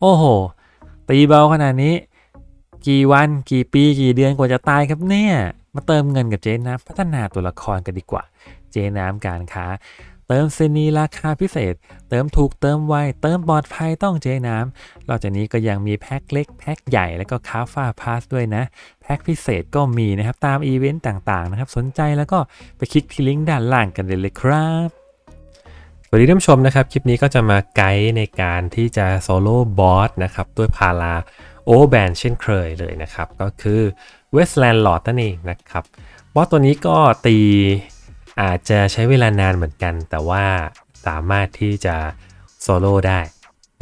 โอ้โห ตีเบาขนาดนี้ กี่วันกี่ปีกี่เดือนกว่าจะตายครับเนี่ย มาเติมเงินกับเจ๊น้ำพัฒนาตัวละครกันดีกว่า เจ๊น้ำการค้า เติมเซนีราคาพิเศษ เติมถูกเติมไวเติมปลอดภัยต้องเจ๊น้ำนอกจากนี้ก็ยังมีแพ็คเล็กแพ็คใหญ่แล้วก็คาฟ้าพาสด้วยนะ แพ็คพิเศษก็มีนะครับตามอีเวนต์ต่างๆนะครับ สนใจแล้วก็ไปคลิกที่ลิงก์ด้านล่างกันเลยเลยครับ สวัสดีท่านผู้ชมนะครับ คลิปนี้ก็จะมาไกด์ในการที่จะโซโล่บอสนะครับ ด้วยพาราโอแบนเช่นเคยเลยนะครับ ก็คือเวสแลนด์ลอดนั่นเองนะครับ บอสตัวนี้ก็ตีอาจจะใช้เวลานานเหมือนกัน แต่ว่าสามารถที่จะโซโล่ได้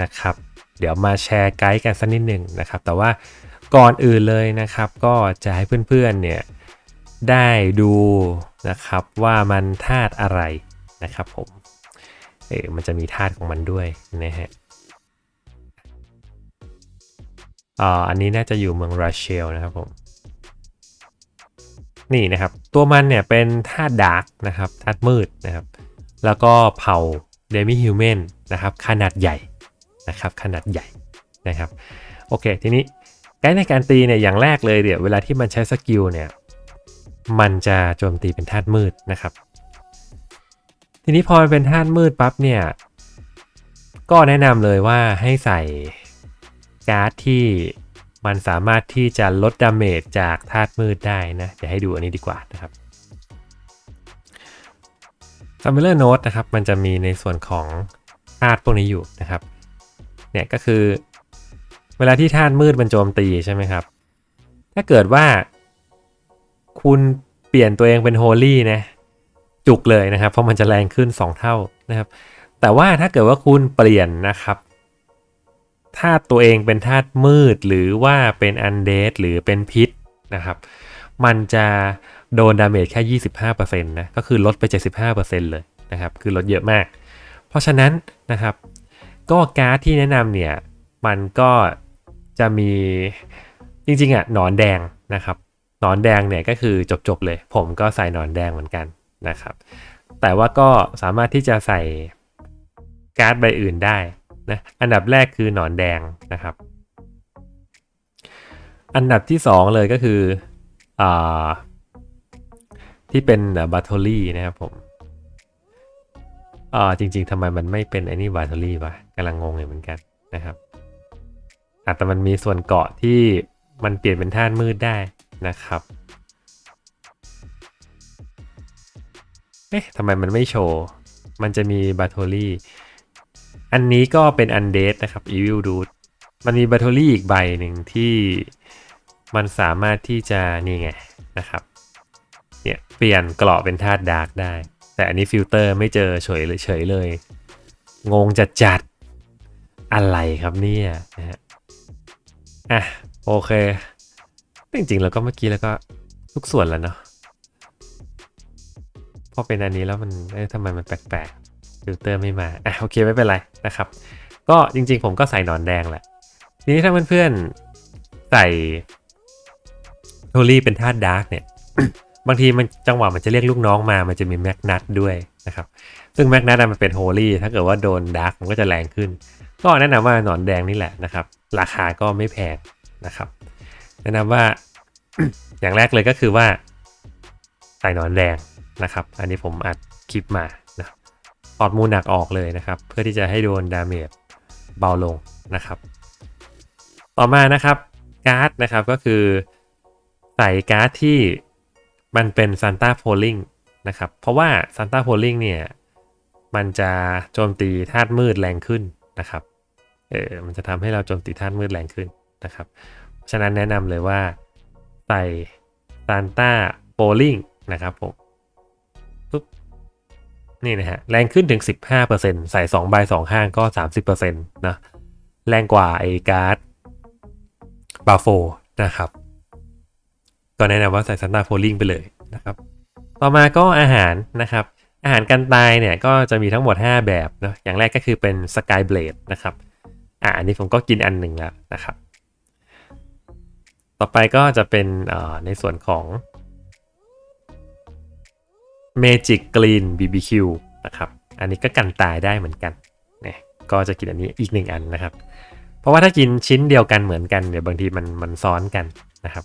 นะครับ เดี๋ยวมาแชร์ไกด์กันสักนิดหนึ่งนะครับ แต่ว่าก่อนอื่นเลยนะครับ ก็จะให้เพื่อนๆเนี่ยได้ดูนะครับว่ามันธาตุอะไรนะครับผม เออมันจะมีธาตุของมันด้วยนะฮะอ่าอันนี้น่าจะอยู่เมืองราเชลนะครับผมนี่นะครับ ตัวมันเนี่ยเป็นธาตุดาร์กนะครับธาตุมืดนะครับ แล้วก็เผ่าเดมิฮิวแมนนะครับ ขนาดใหญ่นะครับ ขนาดใหญ่นะครับ โอเค ทีนี้ไกด์ในการตีเนี่ยอย่างแรกเลยเดี๋ยวเวลาที่มันใช้สกิลเนี่ย มันจะโจมตีเป็นธาตุมืดนะครับ ทีนี้พอมันเป็นธาตุมืดปั๊บเนี่ย ก็แนะนำเลยว่าให้ใส่การ์ดที่มันสามารถที่จะลดดาเมจจากธาตุมืดได้นะเดี๋ยวให้ดูอันนี้ดีกว่านะครับ f a m i l i a r Note นะครับ มันจะมีในส่วนของธาตุพวกนี้อยู่นะครับ เนี่ยก็คือ เวลาที่ธาตุมืดมันโจมตีใช่ไหมครับ ถ้าเกิดว่า คุณเปลี่ยนตัวเองเป็นโฮลี่นะ จุกเลยนะครับ เพราะมันจะแรงขึ้น 2 เท่านะครับ แต่ว่าถ้าเกิดว่าคุณเปลี่ยนนะครับธาตุตัวเองเป็นธาตุมืดหรือว่าเป็นอันเดดหรือเป็นพิษนะครับ มันจะโดนดาเมจแค่ 25%นะก็คือลดไป 75%เลยนะครับ คือลดเยอะมาก เพราะฉะนั้นนะครับ ก็การ์ดที่แนะนำเนี่ย มันก็จะมีจริงๆอะหนอนแดงนะครับหนอนแดงเนี่ยก็คือจบๆเลย ผมก็ใส่หนอนแดงเหมือนกัน นะครับ แต่ว่าก็สามารถที่จะใส่การ์ดใบอื่นได้นะอันดับแรกคือหนอนแดงนะครับ อันดับที่ 2 เลยก็คืออ่าที่เป็นบัตเทอรี่นะครับผมอ่าจริง ๆทำไมมันไม่เป็นไอ้นี่บัตเทอรี่วะกำลังงงอยู่เหมือนกันนะครับอ่แต่มันมีส่วนเกาะที่มันเปลี่ยนเป็นท่านมืดได้นะครับ เอ๊ะทำไมมันไม่โชว์ มันจะมีบัตเทอรี่ อันนี้ก็เป็นอันเดนะครับ Evil Dude มันมีบัตเทอรี่อีกใบหนึ่งที่มันสามารถที่จะนี่ไงนะครับ เนี่ยเปลี่ยนเกราะเป็นธาตุดาร์กได้ แต่อันนี้ฟิลเตอร์ไม่เจอเฉยเลยเฉยเลย งงจัดจัดอะไรครับเนี่ยนะฮะอะโอเค จริงๆ แล้วก็เมื่อกี้แล้วก็ทุกส่วนแล้วเนาะ อเป็นอันนี้แล้วมันทำไมมันแปลกๆฟิลเตอร์ไม่มาอะโอเคไม่เป็นไรนะครับ ก็จริงๆ ผมก็ใส่หนอนแดงแหละ ทีนี้ถ้าเพื่อนๆใส่โทลี่เป็นธาตุดาร์กเนี่ยบางทีมันจังหวะมันจะเรียกลูกน้องมา มันจะมีแมกนัตด้วยนะครับ ซึ่งแมกนัตมันเป็นโฮลี่ ถ้าเกิดว่าโดนดาร์กมันก็จะแรงขึ้น ก็แนะนำว่าหนอนแดงนี่แหละนะครับ ราคาก็ไม่แพงนะครับ แนะนำว่าอย่างแรกเลยก็คือว่าใส่หนอนแดง นะครับ อันนี้ผมอัดคลิปมานะปอดมูลหนักออกเลยนะครับ เพื่อที่จะให้โดนดาเมจเบาลงนะครับ ต่อมานะครับการ์ดนะครับก็คือใส่การ์ดที่มันเป็นซันต้าโพลิงนะครับ เพราะว่าซันต้าโพลิงเนี่ยมันจะโจมตีธาตุมืดแรงขึ้นนะครับ เออ มันจะทำให้เราโจมตีธาตุมืดแรงขึ้นนะครับ ฉะนั้นแนะนำเลยว่าใส่ซันต้าโพลิงนะครับผม นี่นะฮะแรงขึ้นถึง 15%ใส่2ใบ2ข้างก็ 30%นะแรงกว่าไอ้การ์ดบาโฟนะครับ ก็แนะนำว่าใส่ซันตาโพลิงไปเลยนะครับ ต่อมาก็อาหารนะครับ อาหารกันตายเนี่ยก็จะมีทั้งหมด 5 แบบเนาะอย่างแรกก็คือเป็นสกายเบลดนะครับอ่าอันนี้ผมก็กินอันหนึ่งแล้วนะครับ ต่อไปก็จะเป็นในส่วนของ Magic Green BBQ นะครับ อันนี้ก็กันตายได้เหมือนกันเนี่ยก็จะกินอันนี้อีกหนึ่งอันนะครับ เพราะว่าถ้ากินชิ้นเดียวกันเหมือนกันเดี๋ยวบางทีมันมันซ้อนกันนะครับ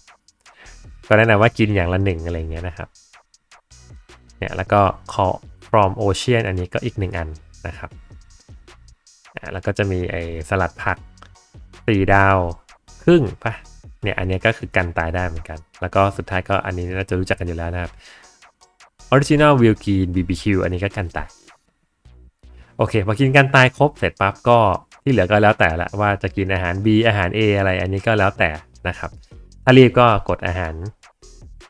ก็แนะนำว่ากินอย่างละหนึ่งอะไรเงี้ยนะครับ เนี่ยแล้วก็ call from ocean อันนี้ก็อีกหนึ่งอันนะครับอะแล้วก็จะมีไอสลัดผักสี่ดาวครึ่งปะเนี่ยอันนี้ก็คือกันตายได้เหมือนกัน แล้วก็สุดท้ายก็อันนี้เราจะรู้จักกันอยู่แล้วนะครับ Original w i l k i n BBQ อันนี้ก็กันตาย โอเค พอกินกันตายครบเสร็จปั๊บก็ที่เหลือก็แล้วแต่ละว่าจะกินอาหาร B อาหาร A อะไรอันนี้ก็แล้วแต่นะครับ ถ้ารีบก็กดอาหาร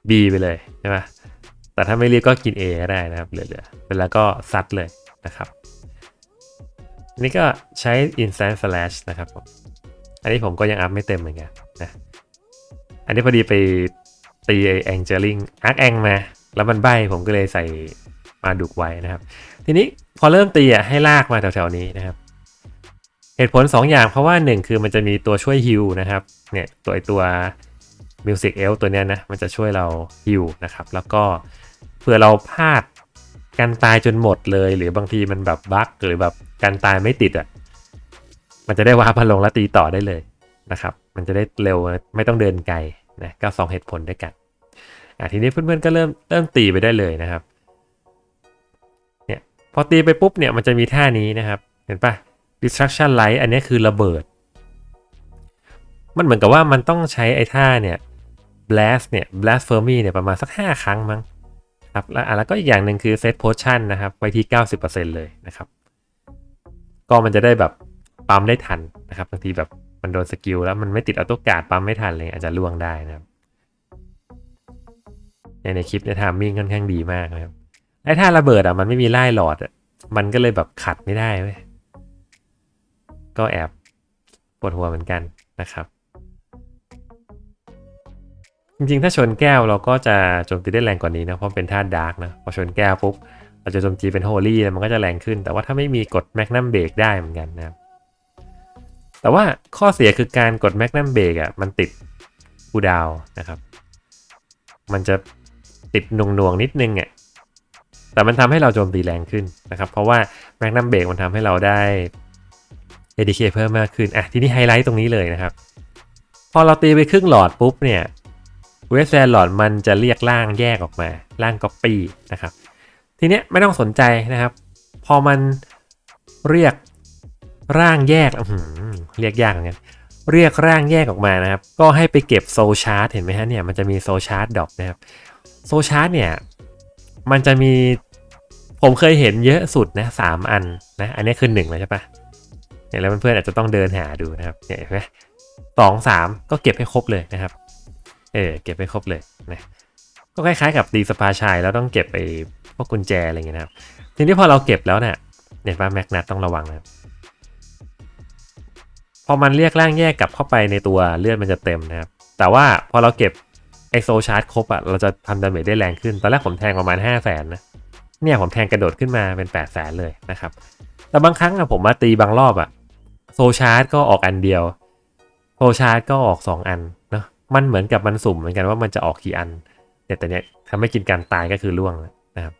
B ไปเลยใช่ไหมแต่ถ้าไม่รีบก็กิน A ก็ได้นะครับเหลือๆเวลาก็ซัดเลยนะครับอันนี้ก็ใช้ instant flash นะครับผมอันนี้ผมก็ยังอัพไม่เต็มเหมือนกันนะ อันนี้พอดีไปตีแองเจลิงอาร์คแองมา แล้วมันใบผมก็เลยใส่มาดุกไว้นะครับ ทีนี้พอเริ่มตีอะให้ลากมาแถวๆนี้นะครับ เหตุผล 2 อย่างเพราะว่า 1 คือมันจะมีตัวช่วยฮิลนะครับเนี่ยตัวไอตัว Music e l ตัวเนี้ยนะมันจะช่วยเราฮิลนะครับ แล้วก็เผื่อเราพลาดการตายจนหมดเลย หรือบางทีมันแบบบั๊กหรือแบบการตายไม่ติดอะมันจะได้วาร์พลงแล้วตีต่อได้เลยนะครับ มันจะได้เร็วไม่ต้องเดินไกลนะก็สองเหตุผลด้วยกัน ทีนี้เพื่อนๆก็เริ่มเริ่มตีไปได้เลยนะครับเนี่ยพอตีไปปุ๊บเนี่ยมันจะมีท่านี้นะครับ เห็นปะ destruction light อันนี้คือระเบิด มันเหมือนกับว่ามันต้องใช้ไอ้ท่าเนี่ย blast เนี่ย blast fermi เนี่ยประมาณสัก 5 ครั้งมั้งครับแล้วแล้วก็อีกอย่างหนึ่งคือ set potion นะครับ ไว้ที่ 90%เลยนะครับ ก็มันจะได้แบบปั๊มได้ทันนะครับบางทีแบบมันโดนสกิลแล้วมันไม่ติดออโต้การ์ดปั๊มไม่ทันเลยอาจจะล่วงได้นะครับ ในในคลิปเนี่ยทามมิ่งค่อนข้างดีมากนะครับไอ้ท่าระเบิดอะมันไม่มีไล่หลอดอะมันก็เลยแบบขัดไม่ได้เว้ยก็แอบปวดหัวเหมือนกันนะครับ จริงๆ ถ้าชนแก้วเราก็จะโจมตีได้แรงกว่านี้นะเพราะเป็นท่าดาร์กนะพอชนแก้วปุ๊บเราจะโจมตีเป็นโฮลี่มันก็จะแรงขึ้น แต่ว่าถ้าไม่มีกดแมกนัมเบรกได้เหมือนกันนะครับแต่ว่าข้อเสียคือการกดแมกนัมเบรกอะมันติดคูดาวนะครับ มันจะ ติดหน่วงๆนิดนึงอะแต่มันทำให้เราโจมตีแรงขึ้นนะครับ เพราะว่าแมกนัมเบรกมันทำให้เราได้ ADK เพิ่มมากขึ้น อะ ทีนี้ไฮไลท์ตรงนี้เลยนะครับ พอเราตีไปครึ่งหลอดปุ๊บเนี่ยเวสแวนหลอดมันจะเรียกร่างแยกออกมาร่างก๊อปปี้นะครับ ทีเนี้ยไม่ต้องสนใจนะครับ พอมันเรียกร่างแยกเรียกยากเหมือนกันเรียกร่างแยกออกมานะครับ ก็ให้ไปเก็บโซชาร์ตเห็นไหมฮะเนี่ยมันจะมีโซชาร์ตดอกนะครับ โซชาร์ตเนี่ย มันจะมีผมเคยเห็นเยอะสุดนะสามอันนะ อันนี้คือหนึ่งเลยใช่ปะเนี่ยแล้วเพื่อนๆอาจจะต้องเดินหาดูนะครับเนี่ยเห็นไหมสองสามก็เก็บให้ครบเลยนะครับ เออเก็บให้ครบเลยนะก็คล้ายๆกับตีสปาชัยแล้วต้องเก็บไปพวกกุญแจอะไรอย่างเงี้ยนะครับ ทีนี้พอเราเก็บแล้วเนี่ยเนี่ยป้าแมกนัทต้องระวังนะครับพอมันเรียกร่างแยกกลับเข้าไปในตัวเลือดมันจะเต็มนะครับ แต่ว่าพอเราเก็บ ไอโซชาร์จครบอะเราจะทำดาเมจได้แรงขึ้น ตอนแรกผมแทงประมาณ 5 0 0แสนนะ เนี่ยผมแทงกระโดดขึ้นมาเป็น 8 0 0แสนเลยนะครับ แต่บางครั้งอะผมมาตีบางรอบอะโซชาร์จก็ออกอันเดียวโซชาร์จก็ออก 2 อันเนาะ มันเหมือนกับมันสุ่มเหมือนกันว่ามันจะออกกี่อันเนี่แต่เนี้ยทำให้กินการตายก็คือล่วงนะครับ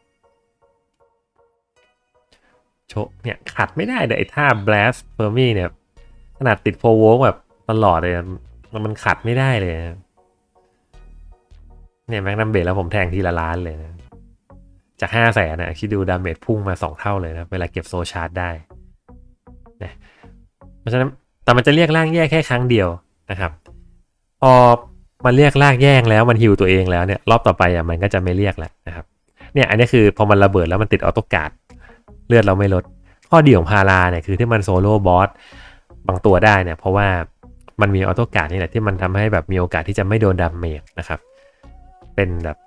โชเนี่ยขัดไม่ได้เลยไอ้ท่า blast fermi เนี่ยขนาดติดโพวกแบบตลอดเลยมันมันขัดไม่ได้เลยนะ เนี่ยแม็กนัมเบรแล้วผมแทงทีละล้านเลยนะ จากห้าแสนนะคิดดูดาเมจพุ่งมาสองเท่าเลยนะ เวลาเก็บโซชาร์จได้นะเพราะฉะนั้นแต่มันจะเรียกร่างแยกแค่ครั้งเดียวนะครับ พอมันเรียกร่างแยกแล้วมันฮิวตัวเองแล้วเนี่ยรอบต่อไปอะมันก็จะไม่เรียกแล้วนะครับเนี่ยอันนี้คือพอมันระเบิดแล้วมันติดออโต้การ์ดเลือดเราไม่ลด ข้อดีของพาราเนี่ยคือที่มันโซโล่บอสบางตัวได้เนี่ยเพราะว่ามันมีออโต้การ์ดนี่แหละที่มันทำให้แบบมีโอกาสที่จะไม่โดนดาเมจนะครับ เป็นแบบ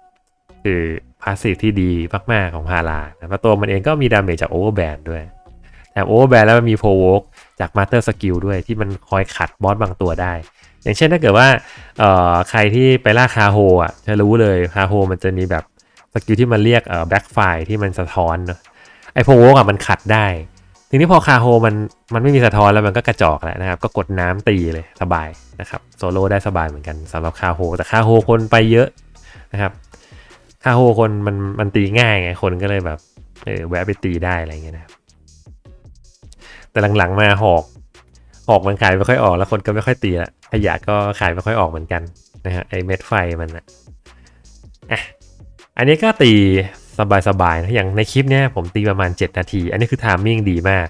คือพาสซีฟที่ดีมาก ๆ ของพารานะเพราะตัวมันเองก็มีดาเมจจากโอเวอร์แบนด้วยแถมโอเวอร์แบนแล้วมันมีโพวกจากมาสเตอร์สกิลด้วยที่มันคอยขัดบอสบางตัวได้ อย่างเช่นถ้าเกิดว่าเอ่อใครที่ไปล่าคาโฮอะจะรู้เลยคาโฮมันจะมีแบบสกิลที่มันเรียกเอ่อแบ็กไฟที่มันสะท้อนเนอะไอโพวกอะมันขัดได้ทีนี้พอคาโฮมันมันไม่มีสะท้อนแล้วมันก็กระจอกแหละนะครับ ก็กดน้ำตีเลยสบายนะครับโซโล่ได้สบายเหมือนกันสำหรับคาโฮแต่คาโฮคนไปเยอะ นะครับคาโฮคนมันมันตีง่ายไงคนก็เลยแบบเออแวะไปตีได้อะไรเงี้ยนะครับแต่หลังๆมาหอกออกมันขายไม่ค่อยออกแล้วคนก็ไม่ค่อยตีละขยะก็ขายไม่ค่อยออกเหมือนกันนะฮะไอเม็ดไฟมันอะอะอันนี้ก็ตีสบายๆนะอย่างในคลิปเนี้ยผมตีประมาณ 7 นาที อันนี้คือทามมิ่งดีมาก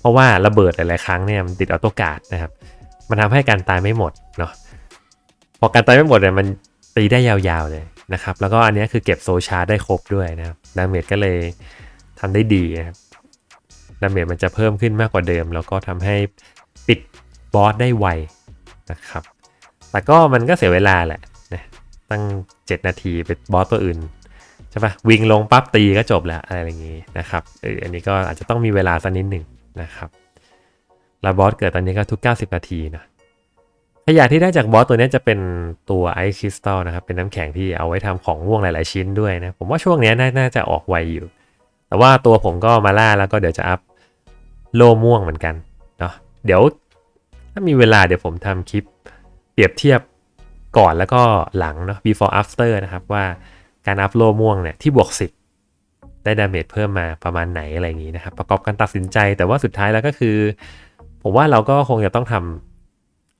เพราะว่าระเบิดหลายๆครั้งเนี่ยมันติดออโต้การ์ดนะครับ มันทำให้การตายไม่หมดเนาะพอการตายไม่หมดเนี่ยมันตีได้ยาวๆเลย นะครับ แล้วก็อันนี้คือเก็บโซชาร์ได้ครบด้วยนะครับดาเมจก็เลยทำได้ดีนะครับดาเมจมันจะเพิ่มขึ้นมากกว่าเดิม แล้วก็ทำให้ปิดบอสได้ไวนะครับ แต่ก็มันก็เสียเวลาแหละนะตั้ง 7 นาทีไปบอสตัวอื่นใช่ปะวิ่งลงปั๊บตีก็จบแล้วอะไรอย่างงี้นะครับเอออันนี้ก็อาจจะต้องมีเวลาสักนิดหนึ่งนะครับแล้วบอสเกิดตอนนี้ก็ทุก 90 นาทีนะ ขยะที่ได้จากบอสตัวนี้จะเป็นตัวไอซ์คริสตัลนะครับ เป็นน้ำแข็งที่เอาไว้ทำของม่วงหลาย ๆชิ้นด้วยนะ ผมว่าช่วงนี้นาน่าจะออกไวอยู่ แต่ว่าตัวผมก็มาล่าแล้วก็เดี๋ยวจะอัพโล่ม่วงเหมือนกันเนาะเดี๋ยวถ้ามีเวลาเดี๋ยวผมทำคลิปเปรียบเทียบก่อนแล้วก็หลังเนาะ before after นะครับว่าการอัพโล่ม่วงเนี่ยที่บวก 10 ได้ดาเมจเพิ่มมาประมาณไหนอะไรอย่างนี้นะครับ ประกอบการตัดสินใจแต่ว่าสุดท้ายแล้วก็คือ ผมว่าเราก็คงจะต้องทำ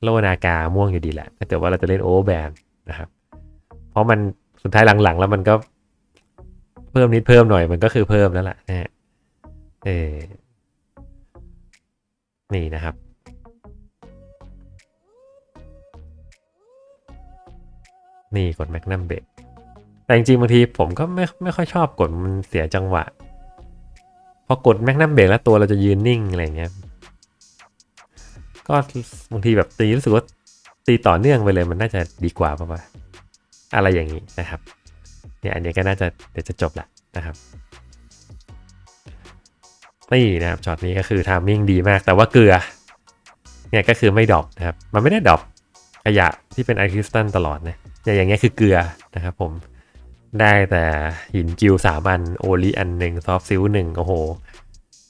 โลนากาม่วงอยู่ดีแหละถ้าเกิดว่าเราจะเล่นโอเวอร์แบนนะครับ เพราะมันสุดท้ายหลังๆ แล้วมันก็เพิ่มนิดเพิ่มหน่อยมันก็คือเพิ่มแล้วล่ะนะฮะเออนี่นะครับ นี่กดแมกนัมเบรกแต่จริงๆบางทีผมก็ไม่ไม่ค่อยชอบกดมันเสียจังหวะ พอกดแมกนัมเบรกแล้วตัวเราจะยืนนิ่งอะไรเงี้ย ก็บางทีแบบตีรู้สึกว่าตีต่อเนื่องไปเลยมันน่าจะดีกว่าป่ะวะอะไรอย่างนี้นะครับเนี่ยอันนี้ก็น่าจะเดี๋ยวจะจบละนะครับนี่นะครับช็อตนี้ก็คือทามมิ่งดีมาก แต่ว่าเกลือเนี่ยก็คือไม่ดรอปนะครับ มันไม่ได้ดรอปขยะที่เป็นไอคริสตัลตลอดนะอย่างเงี้ยคือเกลือนะครับผมได้แต่หินกิวสามอัน โอลิอันหนึ่งซอฟซิลหนึ่งโอ้โห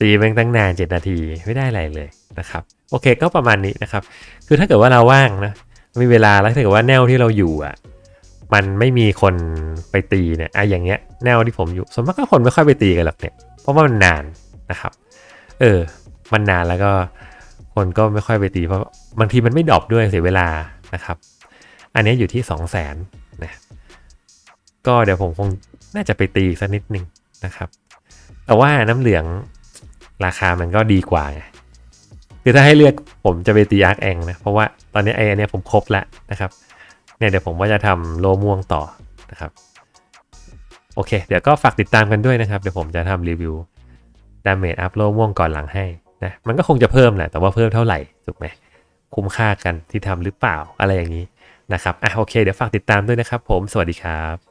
ตีแม่งตั้งนานเจ็ดนาทีไม่ได้อะไรเลยนะครับ โอเคก็ประมาณนี้นะครับ คือถ้าเกิดว่าเราว่างนะมีเวลาแล้วถ้าเกิดว่าแนวที่เราอยู่อะมันไม่มีคนไปตีเนี่ยอะอย่างเงี้ยแนวที่ผมอยู่ส่วนมากก็คนไม่ค่อยไปตีกันหรอกเนี่ยเพราะว่ามันนานนะครับ เออ มันนานแล้วก็คนก็ไม่ค่อยไปตี เพราะบางทีมันไม่ดรอปด้วยเสียเวลานะครับ อันนี้อยู่ที่ 2 0 0แสนนะก็เดี๋ยวผมคงน่าจะไปตีสักนิดนึงนะครับ แต่ว่าน้ำเหลือง ราคามันก็ดีกว่าไงคือถ้าให้เลือกผมจะไปตีอาร์คแองนะ เพราะว่าตอนนี้ไอ้อันเนี้ยผมครบแล้วนะครับเนี่ยเดี๋ยวผมว่าจะทำโลม่วงต่อนะครับ โอเค เดี๋ยวก็ฝากติดตามกันด้วยนะครับ เดี๋ยวผมจะทำรีวิวดาเมจอัพโลม่วงก่อนหลังให้นะมันก็คงจะเพิ่มแหละ แต่ว่าเพิ่มเท่าไหร่ถูกไหมคุ้มค่ากันที่ทำหรือเปล่าอะไรอย่างนี้นะครับอะโอเค เดี๋ยวฝากติดตามด้วยนะครับ ผมสวัสดีครับ